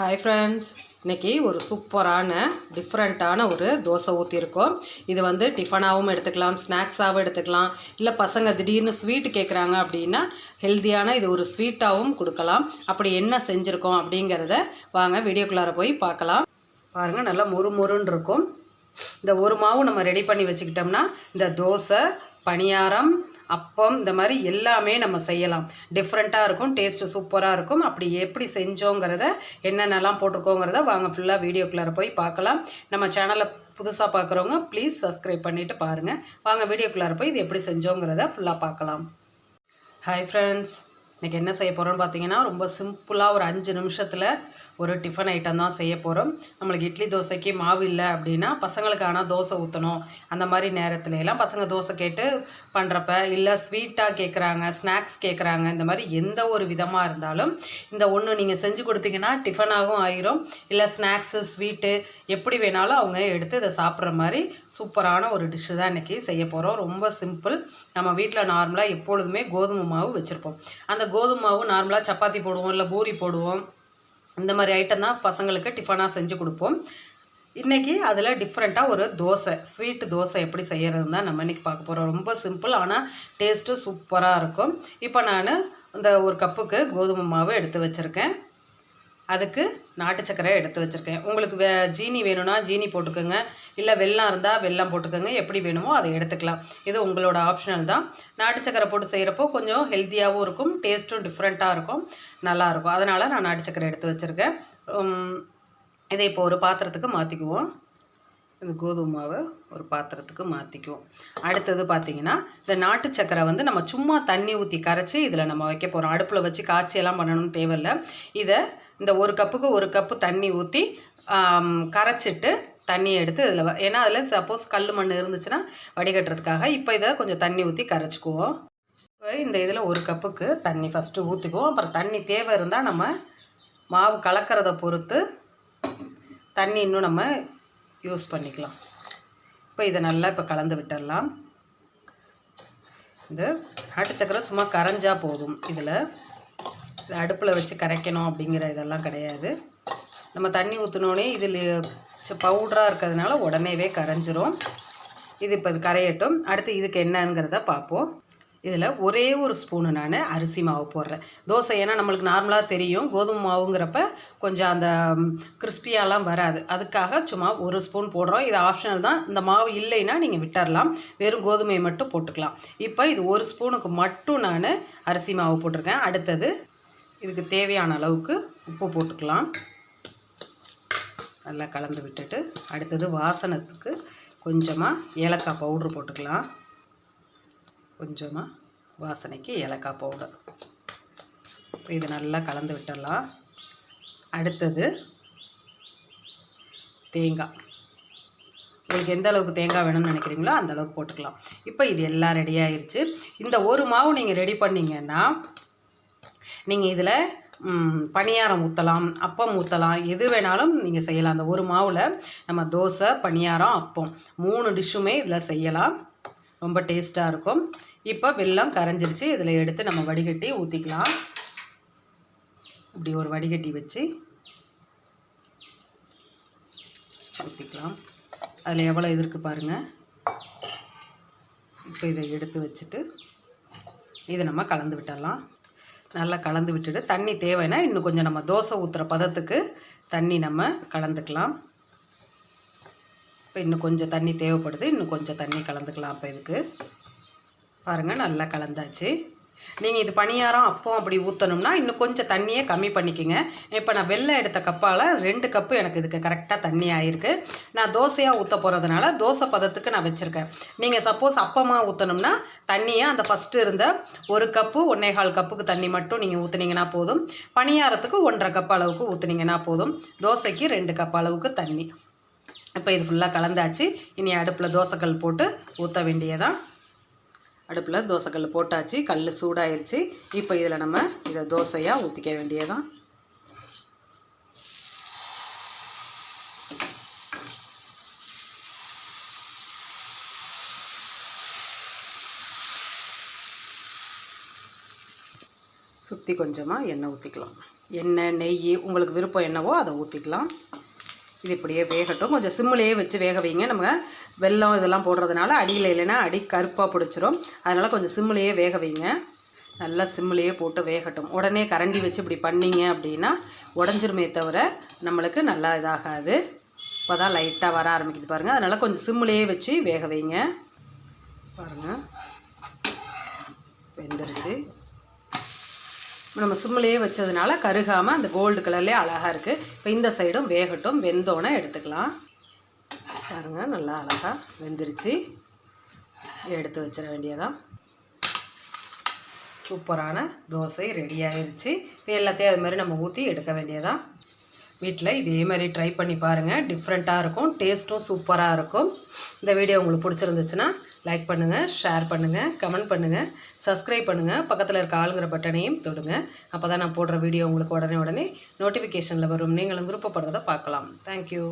Hi friends இன்றைக்கி ஒரு சூப்பரான டிஃப்ரெண்ட்டான ஒரு தோசை ஊற்றிருக்கோம் இது வந்து டிஃபனாகவும் எடுத்துக்கலாம் ஸ்நாக்ஸாகவும் எடுத்துக்கலாம். இல்லை பசங்க திடீர்னு ஸ்வீட்டு கேட்குறாங்க அப்படின்னா ஹெல்த்தியான இது ஒரு ஸ்வீட்டாகவும் கொடுக்கலாம். அப்படி என்ன செஞ்சுருக்கோம் அப்படிங்கிறத வாங்க வீடியோக்குள்ளார போய் பார்க்கலாம். பாருங்கள் நல்லா மொறு மொறுன்னு இருக்கும். இந்த ஒரு மாவு நம்ம ரெடி பண்ணி வச்சுக்கிட்டோம்னா இந்த தோசை பணியாரம் அப்பம் இந்த மாதிரி எல்லாமே நம்ம செய்யலாம். டிஃப்ரெண்ட்டாக இருக்கும் டேஸ்ட்டு சூப்பராக இருக்கும். அப்படி எப்படி செஞ்சோங்கிறத என்னென்னலாம் போட்டிருக்கோங்கிறத வாங்க ஃபுல்லாக வீடியோக்குள்ளார போய் பார்க்கலாம். நம்ம சேனலை புதுசாக பார்க்குறவங்க ப்ளீஸ் சப்ஸ்கிரைப் பண்ணிவிட்டு பாருங்கள் வாங்க வீடியோக்குள்ளார போய் இது எப்படி செஞ்சோங்கிறத ஃபுல்லாக பார்க்கலாம். ஹாய் ஃப்ரெண்ட்ஸ் இன்றைக்கி என்ன செய்ய போகிறோம்னு பார்த்தீங்கன்னா ரொம்ப சிம்பிளாக ஒரு அஞ்சு நிமிஷத்தில் ஒரு டிஃபன் ஐட்டம் தான் செய்ய போகிறோம் நம்மளுக்கு இட்லி தோசைக்கு மாவு இல்லை அப்படின்னா பசங்களுக்கு ஆனால் தோசை ஊற்றணும் அந்த மாதிரி நேரத்துல எல்லாம் பசங்க தோசை கேட்டு பண்ணுறப்ப இல்லை ஸ்வீட்டாக கேட்குறாங்க ஸ்நாக்ஸ் கேட்குறாங்க இந்த மாதிரி எந்த ஒரு விதமாக இருந்தாலும் இந்த ஒன்று நீங்கள் செஞ்சு கொடுத்தீங்கன்னா டிஃபனாகவும் ஆயிரும். இல்லை ஸ்நாக்ஸு ஸ்வீட்டு எப்படி வேணாலும் அவங்க எடுத்து இதை சாப்பிட்ற மாதிரி சூப்பரான ஒரு டிஷ்ஷு தான் இன்றைக்கி செய்ய போகிறோம் ரொம்ப சிம்பிள் நம்ம வீட்டில் நார்மலாக எப்பொழுதுமே கோதுமை மாவு வச்சுருப்போம். அந்த கோதுமை மாவு நார்மலாக சப்பாத்தி போடுவோம் இல்லை பூரி போடுவோம். இந்த மாதிரி ஐட்டம் தான் பசங்களுக்கு டிஃபனாக செஞ்சு கொடுப்போம். இன்றைக்கி அதில் டிஃப்ரெண்ட்டாக ஒரு தோசை ஸ்வீட் தோசை எப்படி செய்கிறதுன்னு தான் நம்ம இன்றைக்கி பார்க்க போகிறோம் ரொம்ப சிம்பிள் ஆனால் டேஸ்ட்டு சூப்பராக இருக்கும். இப்போ நான் இந்த ஒரு கப்புக்கு கோதுமை மாவு எடுத்து வச்சுருக்கேன். அதுக்கு நாட்டு சர்க்கரை எடுத்து வச்சுருக்கேன். உங்களுக்கு வே ஜீனி வேணும்னா ஜீனி போட்டுக்கோங்க. இல்லை வெள்ளம் இருந்தால் வெள்ளம் போட்டுக்கோங்க. எப்படி வேணுமோ அதை எடுத்துக்கலாம். இது உங்களோட ஆப்ஷனல் தான். நாட்டு சர்க்கரை போட்டு செய்கிறப்போ கொஞ்சம் ஹெல்த்தியாகவும் இருக்கும். டேஸ்ட்டும் டிஃப்ரெண்ட்டாக இருக்கும். நல்லாயிருக்கும் அதனால் நான் நாட்டு சர்க்கரை எடுத்து வச்சுருக்கேன். இதை இப்போ ஒரு பாத்திரத்துக்கு மாற்றிக்குவோம் இந்த கோதுமை மாவை ஒரு பாத்திரத்துக்கு மாற்றிக்குவோம் அடுத்தது பார்த்திங்கன்னா இந்த நாட்டு சக்கரை வந்து நம்ம சும்மா தண்ணி ஊற்றி கரைச்சி இதில் நம்ம வைக்க போகிறோம் அடுப்பில் வச்சு காய்ச்சியெல்லாம் பண்ணணும்னு தேவையில்லை. இதை இந்த ஒரு கப்புக்கு ஒரு கப்பு தண்ணி ஊற்றி கரைச்சிட்டு தண்ணியை எடுத்து இதில் ஏன்னா அதில் சப்போஸ் கல் மண் இருந்துச்சுன்னா வடிகட்டுறதுக்காக இப்போ இதை கொஞ்சம் தண்ணி ஊற்றி கரைச்சிக்குவோம். இப்போ இந்த இதில் ஒரு கப்புக்கு தண்ணி ஃபஸ்ட்டு ஊற்றிக்குவோம் அப்புறம் தண்ணி தேவை இருந்தால் நம்ம மாவு கலக்கிறத பொறுத்து தண்ணி இன்னும் நம்ம யூஸ் பண்ணிக்கலாம். இப்போ இதை நல்லா இப்போ கலந்து விட்டுடலாம். இந்த நாட்டு சக்கரை சும்மா கரைஞ்சால் போதும். இதில் இது அடுப்பில் வச்சு கரைக்கணும் அப்படிங்கிற இதெல்லாம் கிடையாது. நம்ம தண்ணி ஊற்றினோடனே இதில் பவுடராக இருக்கிறதுனால உடனேவே கரைஞ்சிரும். இது இப்போ இது கரையட்டும். அடுத்து இதுக்கு என்னங்கிறத பார்ப்போம். இதில் ஒரே ஒரு ஸ்பூனு நான் அரிசி மாவு போடுறேன். தோசை ஏன்னா நம்மளுக்கு நார்மலாக தெரியும். கோதுமை மாவுங்கிறப்ப கொஞ்சம் அந்த கிறிஸ்பியாலாம் வராது. அதுக்காக சும்மா ஒரு ஸ்பூன் போடுறோம். இது ஆப்ஷனல் தான். இந்த மாவு இல்லைன்னா நீங்கள் விட்டுறலாம். வெறும் கோதுமையை மட்டும் போட்டுக்கலாம். இப்போ இது ஒரு ஸ்பூனுக்கு மட்டும் நான் அரிசி மாவு போட்டிருக்கேன். அடுத்தது இதுக்கு தேவையான அளவுக்கு உப்பு போட்டுக்கலாம். நல்லா கலந்து விட்டுட்டு அடுத்தது வாசனத்துக்கு கொஞ்சமாக ஏலக்காய் பவுட்ரு போட்டுக்கலாம். கொஞ்சமாக வாசனைக்கு ஏலக்காய் பவுடர். இது நல்லா கலந்து விட்டுடலாம். அடுத்தது தேங்காய். உங்களுக்கு எந்த அளவுக்கு தேங்காய் வேணும்னு நினைக்கிறீங்களோ அந்த அளவுக்கு போட்டுக்கலாம். இப்போ இது எல்லாம் ரெடி ஆயிடுச்சு இந்த ஒரு மாவு நீங்கள் ரெடி பண்ணிங்கன்னா நீங்கள் இதில் பணியாரம் ஊற்றலாம் அப்பம் ஊற்றலாம் எது வேணாலும் நீங்கள் செய்யலாம். அந்த ஒரு மாவில் நம்ம தோசை பணியாரம் அப்பம் மூணு டிஷ்ஷுமே இதில் செய்யலாம். ரொம்ப டேஸ்ட்டாக இருக்கும். இப்போ வெல்லம் கரைஞ்சிருச்சு. இதில் எடுத்து நம்ம வடிகட்டி ஊற்றிக்கலாம் இப்படி ஒரு வடிகட்டி வச்சு ஊற்றிக்கலாம் அதில் எவ்வளோ இது இருக்குது பாருங்கள் இப்போ இதை எடுத்து வச்சுட்டு இதை நம்ம கலந்து விட்டுடலாம். நல்லா கலந்து விட்டுட்டு தண்ணி தேவைன்னா இன்னும் கொஞ்சம் நம்ம தோசை ஊற்றுற பதத்துக்கு தண்ணி நம்ம கலந்துக்கலாம். இப்போ இன்னும் கொஞ்சம் தண்ணி தேவைப்படுது. இன்னும் கொஞ்சம் தண்ணி கலந்துக்கலாம் அப்போ இதுக்கு. பாருங்கள் நல்லா கலந்தாச்சு. நீங்கள் இது பணியாரம் அப்பம் அப்படி ஊற்றணும்னா இன்னும் கொஞ்சம் தண்ணியே கம்மி பண்ணிக்கோங்க. இப்போ நான் வெள்ளை எடுத்த கப்பால் ரெண்டு கப்பு எனக்கு இதுக்கு கரெக்டாக தண்ணி ஆகிருக்கு நான் தோசையாக ஊற்ற போகிறதுனால தோசை பதத்துக்கு நான் வச்சுருக்கேன். நீங்கள் சப்போஸ் அப்பமாக ஊற்றணும்னா தண்ணியை அந்த ஃபஸ்ட்டு இருந்த ஒரு கப்பு ஒன்றே கால் கப்புக்கு தண்ணி மட்டும் நீங்கள் ஊற்றுனீங்கன்னா போதும். பணியாரத்துக்கு ஒன்றரை கப் அளவுக்கு ஊற்றுனீங்கன்னா போதும். தோசைக்கு ரெண்டு கப் அளவுக்கு தண்ணி. இப்போ இது ஃபுல்லாக கலந்தாச்சு. இனி அடுப்பில் தோசைக்கல் போட்டு ஊற்ற வேண்டியதான் அடுப்பில் தோசைக்கல் போட்டாச்சு. கல் சூடாயிருச்சு. இப்போ இதில் நம்ம இதை தோசையாக ஊற்றிக்க வேண்டியதான் சுற்றி கொஞ்சமாக எண்ணெய் ஊற்றிக்கலாம் எண்ணெய் நெய் உங்களுக்கு விருப்பம் என்னவோ அதை ஊற்றிக்கலாம் இது இப்படியே வேகட்டும். கொஞ்சம் சிம்மிலேயே வச்சு வேக வைங்க. நம்ம வெல்லம் இதெல்லாம் போடுறதுனால அடியில் இல்லைன்னா அடி கருப்பாக பிடிச்சிரும். அதனால் கொஞ்சம் சிம்மிலேயே வேக வைங்க. நல்லா சிம்மிலேயே போட்டு வேகட்டும். உடனே கரண்டி வச்சு இப்படி பண்ணீங்க அப்படின்னா உடஞ்சிருமே தவிர நம்மளுக்கு நல்லா இதாகாது. இப்போ தான் லைட்டாக வர ஆரம்பிக்குது பாருங்கள் அதனால் கொஞ்சம் சிம்மிலேயே வச்சு வேக வைங்க. பாருங்கள் வெந்துருச்சு. நம்ம சிம்மிலேயே வச்சதுனால கருகாமல் அந்த கோல்டு கலர்லேயே அழகாக இருக்குது இப்போ இந்த சைடும் வேகட்டும் வெந்தோன்னே எடுத்துக்கலாம். பாருங்கள் நல்லா அழகாக வெந்துருச்சு. எடுத்து வச்சிட வேண்டியதான் சூப்பரான தோசை ரெடி ஆயிடுச்சு இப்போ எல்லாத்தையும் அது மாதிரி நம்ம ஊற்றி எடுக்க வேண்டியதான் வீட்டில் இதே மாதிரி ட்ரை பண்ணி பாருங்கள் டிஃப்ரெண்ட்டாக இருக்கும் டேஸ்ட்டும் சூப்பராக இருக்கும். இந்த வீடியோ உங்களுக்கு பிடிச்சிருந்துச்சுன்னா லைக் பண்ணுங்கள் ஷேர் பண்ணுங்கள் கமெண்ட் பண்ணுங்கள் சப்ஸ்கிரைப் பண்ணுங்கள் பக்கத்தில் இருக்க ஆளுங்கிற பட்டனையும் தொடுங்க. அப்போ தான் நான் போடுற வீடியோ உங்களுக்கு உடனே உடனே நோட்டிஃபிகேஷனில் வரும். நீங்களும் விருப்பப்படுறதை பார்க்கலாம். தேங்க்யூ